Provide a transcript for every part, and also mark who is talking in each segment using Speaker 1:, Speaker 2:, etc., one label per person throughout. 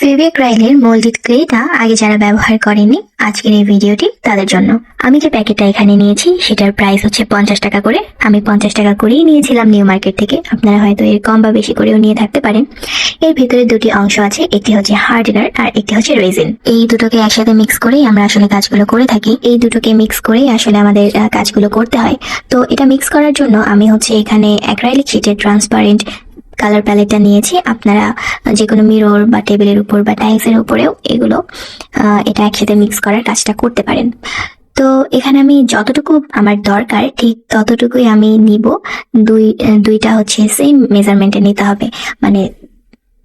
Speaker 1: ফেভিক্রাইলের moulded ক্লেটা আগে যারা ব্যবহার করেনি, আজকের এই ভিডিওটি তাদের জন্য। আমি যে প্যাকেটটা এখানে নিয়েছি, সেটার প্রাইস হচ্ছে পঞ্চাশ টাকা করে। আমি পঞ্চাশ টাকা করেই নিয়েছিলাম নিউ মার্কেট থেকে। আপনারা হয়তো এর কম বা বেশি করেও নিয়ে থাকতে পারেন। এর ভিতরে দুটি অংশ আছে, একটি হচ্ছে হার্ডনার আর একটি হচ্ছে রেজিন এই দুটোকে একসাথে মিক্স করেই আমরা আসলে কাজগুলো করে থাকি। এই দুটোকে মিক্স করেই আসলে আমাদের কাজগুলো করতে হয়। তো এটা মিক্স করার জন্য আমি হচ্ছে এখানে অ্যাক্রাইলিক শিটের ট্রান্সপারেন্ট কালার প্যালেটটা নিয়েছি। আপনারা যে কোনো মিরর বা টেবিলের উপর বা টাইলসের উপরেও এগুলো এটা একসাথে মিক্স করার কাজটা করতে পারেন। তো এখানে আমি যতটুকু আমার দরকার, ঠিক ততটুকুই আমি নিব। দুই দুইটা হচ্ছে সেম মেজারমেন্টে নিতে হবে। মানে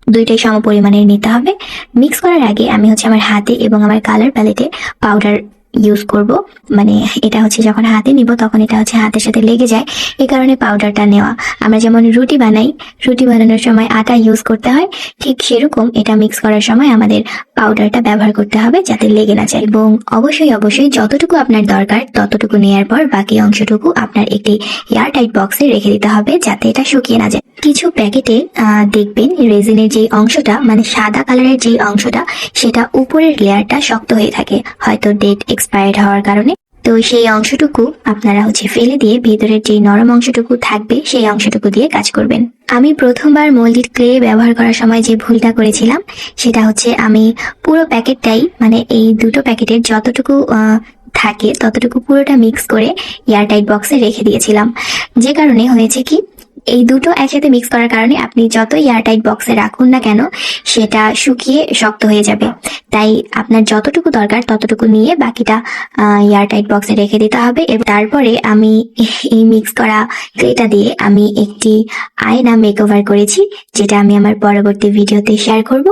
Speaker 1: দুইটাই সম পরিমাণে নিতে হবে। মিক্স করার আগে আমি হচ্ছে আমার হাতে এবং আমার কালার প্যালেটে পাউডার ইউজ করব। মানে এটা হচ্ছে যখন হাতে নিব তখন এটা হচ্ছে হাতের সাথে লেগে যায়। এই কারণে পাউডারটা নেওয়া। আমরা যেমন রুটি বানাই, রুটি বানানোর সময় আটা ইউজ করতে হয়, ঠিক সেরকম এটা মিক্স করার সময় আমাদের পাউডারটা ব্যবহার করতে হবে যাতে লেগে না যায়। এবং অবশ্যই অবশ্যই যতটুকু আপনার দরকার ততটুকু নেয়ার পর বাকি অংশটুকু আপনার একটি এয়ার টাইট বক্সে রেখে দিতে হবে যাতে এটা শুকিয়ে না যায়। কিছু প্যাকেটে দেখবেন রেজিনের যে অংশটা মানে সাদা কালারের যে অংশটা, সেটা উপরের লেয়ারটা শক্ত হয়ে থাকে। হয়তো ডেট এক্সপায়ার্ড হওয়ার কারণে। তো সেই অংশটুকু আপনারা হচ্ছে ফেলে দিয়ে ভেতরের যে নরম অংশটুকু থাকবে, সেই অংশটুকু দিয়ে কাজ করবেন। আমি প্রথমবার মোল্ডেড ক্লে ব্যবহার করার সময় যে ভুলটা করেছিলাম, সেটা হচ্ছে আমি পুরো প্যাকেটটাই মানে এই দুটো প্যাকেটের যতটুকু থাকে, ততটুকু পুরোটা মিক্স করে এয়ারটাইট বক্সে রেখে দিয়েছিলাম। যে কারণে হয়েছে কি, এই দুটো একসাথে মিক্স করার কারণে আপনি যত এয়ারটাইট বক্সে রাখুন না কেন, সেটা শুকিয়ে শক্ত হয়ে যাবে। তাই আপনার যতটুকু দরকার ততটুকু নিয়ে বাকিটা এয়ারটাইট বক্সে রেখে দিতে হবে এবং তারপরে আমি এই মিক্স করা ক্লেটা দিয়ে আমি একটি আয়না মেকওভার করেছি, যেটা আমি আমার পরবর্তী ভিডিওতে শেয়ার করব।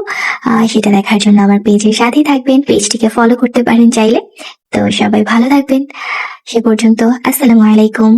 Speaker 1: সেটা দেখার জন্য আমার পেজের সাথেই থাকবেন। পেজটিকে ফলো করতে পারেন চাইলে। তো সবাই ভালো থাকবেন। সে পর্যন্ত আসসালামু আলাইকুম।